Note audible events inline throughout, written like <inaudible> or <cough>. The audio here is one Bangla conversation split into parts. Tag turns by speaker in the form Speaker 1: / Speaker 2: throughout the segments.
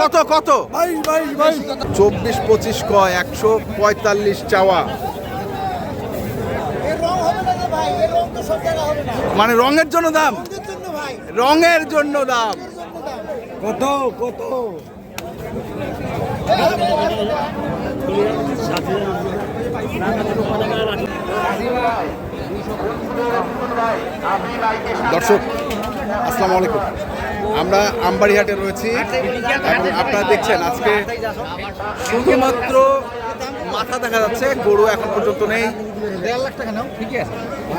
Speaker 1: কত কত? চব্বিশ, পঁচিশ কয়, একশো পঁয়তাল্লিশ চাওয়া। মানে রঙের জন্য দাম?
Speaker 2: রঙের জন্য
Speaker 1: দাম।
Speaker 2: কত কত?
Speaker 1: দর্শক, আসসালামু আলাইকুম। আমরা আমবাড়িহাটে রয়েছি এবং আপনারা দেখছেন আজকে শুধুমাত্র মাথা দেখা যাচ্ছে, গরু এখন পর্যন্ত নেই।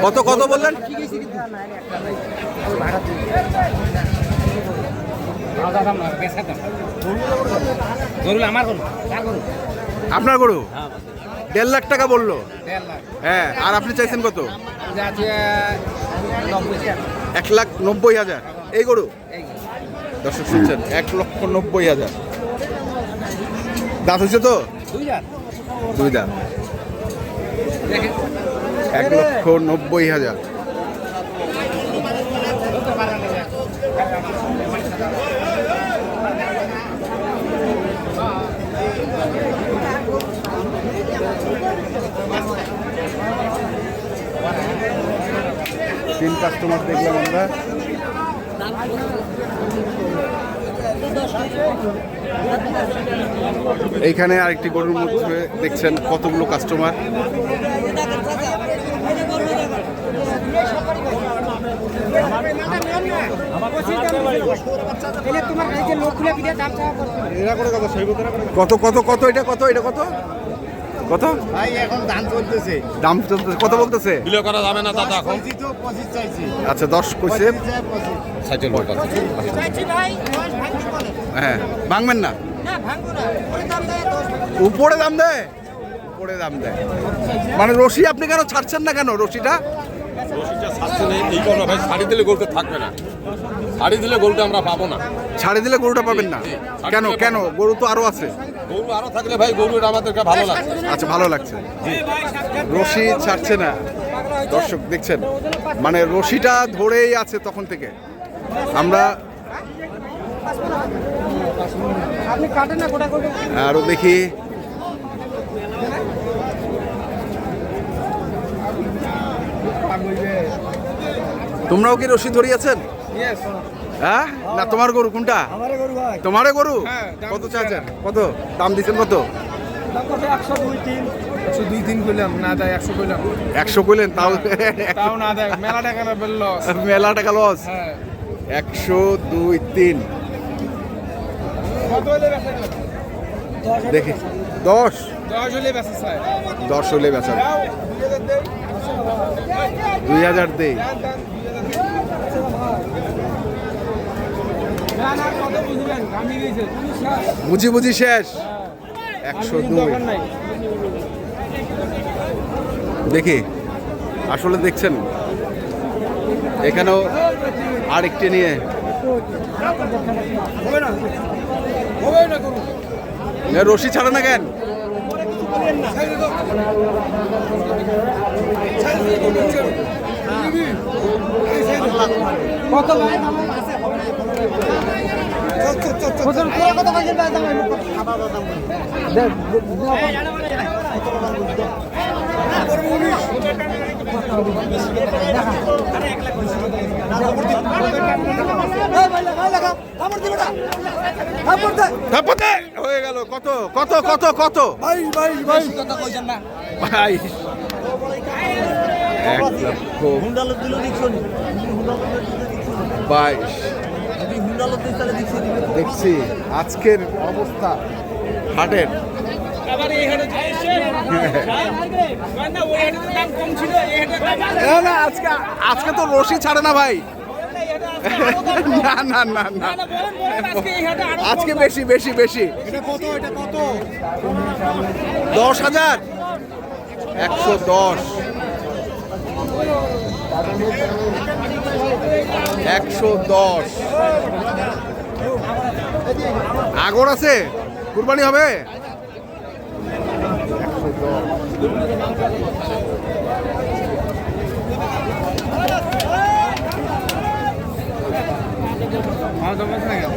Speaker 1: কত কত বললেন? আপনার গরু? দেড় লাখ টাকা বলল। হ্যাঁ আর আপনি চাইছেন কত? এক লাখ নব্বই হাজার। এই গরু? দর্শক শুনছেন, এক লক্ষ নব্বই হাজার। দাঁত হয়েছে তো?
Speaker 3: দুই হাজার
Speaker 1: দুই দাঁত। এক লক্ষ নব্বই হাজার। তিন কাস্টমার দেখলাম আমরা। এইখানে আরেকটি গরুর মধ্যে দেখছেন কতগুলো কাস্টমার কত কত কত এটা কত? এটা কত? কত?
Speaker 2: ভাই এখন ধান চলতেছে।
Speaker 1: দাম চলতেছে। কত বলতেছে?
Speaker 4: বিলে করা যাবে না দাদা এখন।
Speaker 1: আচ্ছা দশ কইছে? হ্যাঁ ভাঙবেন না?
Speaker 2: না ভাঙবো না। ওই দাম দেয় দশ
Speaker 1: উপরে দাম দেয়? উপরে দাম দেয়। মানে রশি আপনি কেন ছাড়ছেন না কেন রশিটা?
Speaker 4: রশিটা ছাড়ছে না এই কারণে ভাই শাড়ি দিলে গোলটা থাকবে না। শাড়ি দিলে গোলটা আমরা পাবো না।
Speaker 1: ছাড়ে দিলে গরুটা পাবেন না? কেন কেন? গরু তো আরও আছে।
Speaker 4: গরু আরও থাকলে ভাই গরুটা আমাদেরকে ভালো লাগে
Speaker 1: আচ্ছা ভালো লাগছে। রশি ছাড়ছে না। দর্শক দেখছেন মানে রশিটা ধরেই আছে তখন থেকে। আমরা আরও দেখি। তোমরাও কি রশি ধরিয়েছেন? হ্যাঁ? না তোমার গরু কোনটা?
Speaker 2: আমারে গরু ভাই
Speaker 1: তোমারে গরু?
Speaker 3: হ্যাঁ,
Speaker 1: কত চাচ্ছেন? কত? দাম দিচ্ছেন কত?
Speaker 2: একশো দুই তিন।
Speaker 3: একশো দুই তিন করলাম না দেয় একশো করলাম
Speaker 1: একশো কইলেন তাও
Speaker 3: দেয় মেলা টাকা বলল <laughs>
Speaker 1: মেলা টাকা লস?
Speaker 3: হ্যাঁ।
Speaker 1: একশো দুই তিন? দেখি। দশ?
Speaker 3: দশ হলে বেচা
Speaker 1: দশ হলে বেচা দুই হাজার দেই
Speaker 3: না না কত বুঝলেন আমি গেছে
Speaker 1: বুঝি বুঝি শেষ। একশো দুই। দেখি। আসলে দেখছেন। এখানেও আরেকটি নিয়ে। রশি ছাড়ে না কেন?
Speaker 2: কত
Speaker 1: হয়ে গেল। কত কত কত কত?
Speaker 2: ভাই ভাই ভাই।
Speaker 1: ভাই। এক লক্ষ
Speaker 2: হুন্ডালো দিল দেখছুন
Speaker 1: বাইশ।
Speaker 2: দেখছি
Speaker 1: আজকের অবস্থা হাটের।
Speaker 3: না
Speaker 1: আজকে আজকে তো রশি ছাড়ে না ভাই। না না না না।
Speaker 3: আজকে
Speaker 1: বেশি বেশি বেশি। দশ হাজার। একশো দশ। একশো দশ। আগর আছে? কুরবানি হবে?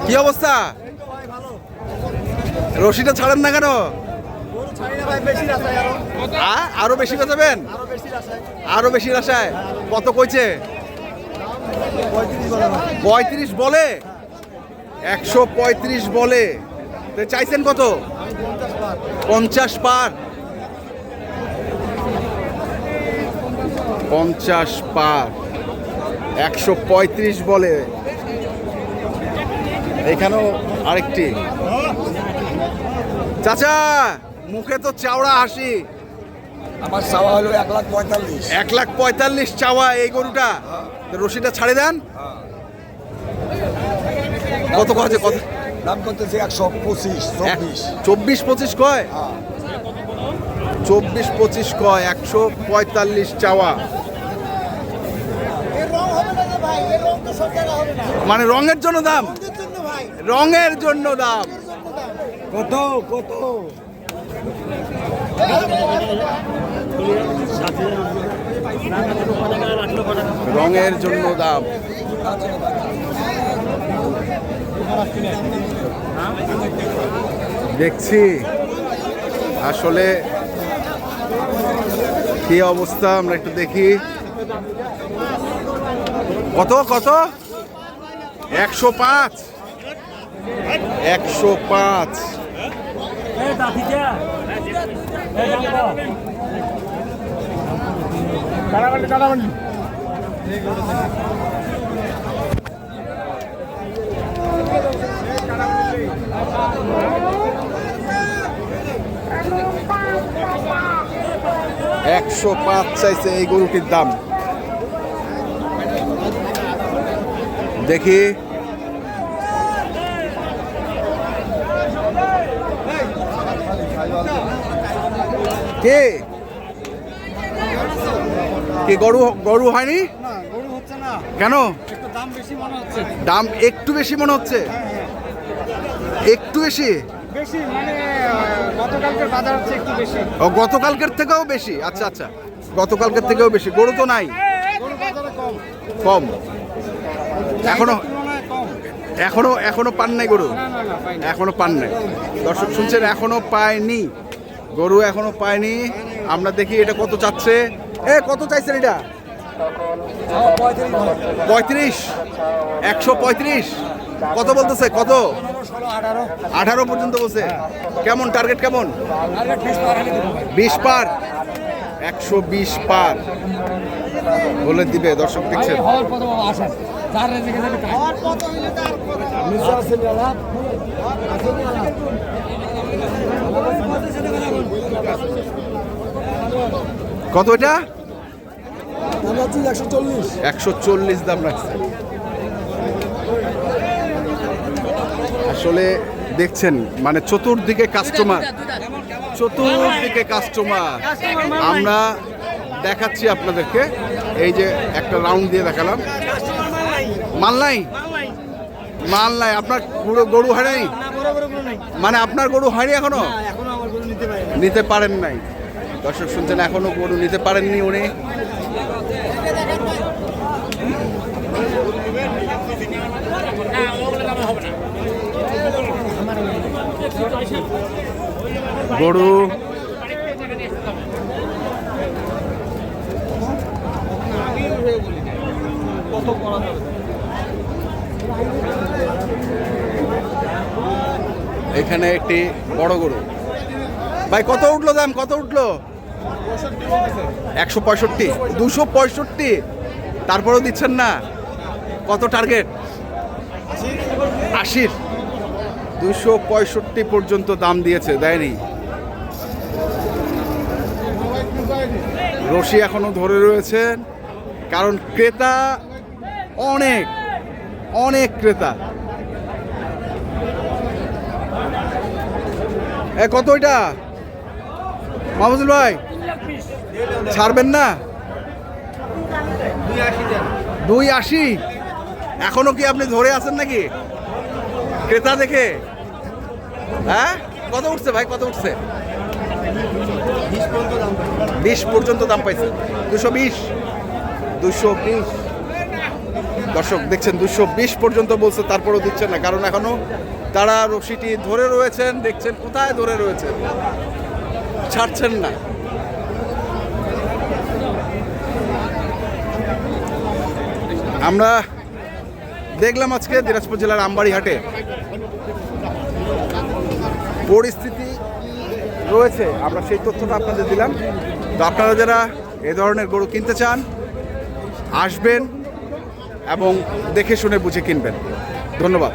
Speaker 1: কি অবস্থা? রশিটা ছাড়েন না কেন? আরও বেশি বেচাবেন? আরও বেশি আশায় কত কইছে? পঁয়ত্রিশ বলে। একশো পঁয়ত্রিশ বলে। চাইছেন কত? পঞ্চাশ পার। পঞ্চাশ পার। একশো পঁয়ত্রিশ বলে। এখানেও আরেকটি। চাচা, মুখে তো চাওড়া হাসি।
Speaker 2: আমার চাওয়া হলো এক লাখ পঁয়তাল্লিশ।
Speaker 1: এক লাখ পঁয়তাল্লিশ চাওয়া এই গরুটা? রশিটা ছাড়ে দেন। কত কছে কত?
Speaker 2: দাম করতেছে একশো পঁচিশ চব্বিশ।
Speaker 1: চব্বিশ পঁচিশ কয়? চব্বিশ পঁচিশ কয় একশো পঁয়তাল্লিশ চাওয়া। মানে রঙের জন্য দাম? রঙের জন্য দাম।
Speaker 2: কত কত?
Speaker 1: রঙের জন্য দাম। দেখছি। আসলে কি অবস্থা, আমরা একটু দেখি। কত কত? একশো পাঁচ। একশো পাঁচ। একশো পাঁচ চাইছে এই গরুটির দাম। দেখি। কে? কে গরু গরু হয়নি?
Speaker 2: না গরু হচ্ছে না।
Speaker 1: কেন?
Speaker 2: একটু দাম বেশি মনে হচ্ছে।
Speaker 1: দাম একটু বেশি মনে হচ্ছে? একটু বেশি?
Speaker 2: বেশি মানে হচ্ছে একটু বেশি।
Speaker 1: ও গতকালকের থেকেও বেশি? আচ্ছা আচ্ছা। গতকালকের থেকেও বেশি। গরু তো নাই?
Speaker 2: কম।
Speaker 1: কম।
Speaker 2: এখনও
Speaker 1: এখনও এখনও পান নাই গরু? এখনও পান নাই। দর্শক শুনছেন এখনও পায়নি। গরু এখনও পায়নি। আমরা দেখি এটা কত চাচ্ছে। এ, কত চাইছেন এটা? পঁয়ত্রিশ। একশো পঁয়ত্রিশ। কত বলতেছে? কত? আঠারো পর্যন্ত বলছে। কেমন? টার্গেট কেমন? বিশ পার। একশো বিশ পার। বলে দিবে, দর্শক দেখছেন। কত এটা?
Speaker 2: একশো চল্লিশ।
Speaker 1: দাম রাখছে। আসলে দেখছেন মানে চতুর্দিকে কাস্টমার চতুর্দিকে কাস্টমার আমরা দেখাচ্ছি আপনাদেরকে এই যে একটা রাউন্ড দিয়ে দেখালাম। মাল নাই মাল নাই আপনার পুরো গরু নাই। মানে আপনার গরু হয়নি
Speaker 2: এখনও? নিতে
Speaker 1: পারেন নাই। দর্শক শুনছেন, এখনও গরু নিতে পারেননি উনি। গরু। এখানে একটি বড় গরু। ভাই, কত উঠল দাম? কত উঠল? একশো পঁয়ষট্টি। দুশো পঁয়ষট্টি। তারপরেও দিচ্ছেন না। কত টার্গেট আশির। দুশো পঁয়ষট্টি পর্যন্ত দাম দিয়েছে, দেয়নি। রশি এখনও ধরে রয়েছেন কারণ ক্রেতা অনেক অনেক ক্রেতা। কত এটা মাহমুদুল ভাই? ছাড়বেন না? দুই আশি এখনও কি আপনি ধরে আছেন নাকি? ক্রেতা দেখে? হ্যাঁ? কত উঠছে ভাই? কত উঠছে? বিশ পর্যন্ত দাম পাইছে। দুশো বিশ। দুশো বিশ। দর্শক, দেখছেন, দুশো বিশ পর্যন্ত বলছে, তারপরেও দিচ্ছেন না। কারণ এখনও তারা রশিটি ধরে রয়েছেন, দেখছেন কোথায় ধরে রয়েছেন ছাড়ছেন না। আমরা দেখলাম আজকে দিনাজপুর জেলার আমবাড়িহাটে পরিস্থিতি রয়েছে। আমরা সেই তথ্যটা আপনাদের দিলাম। তো আপনারা যারা এ ধরনের গরু কিনতে চান, আসবেন এবং দেখে শুনে বুঝে কিনবেন। ধন্যবাদ।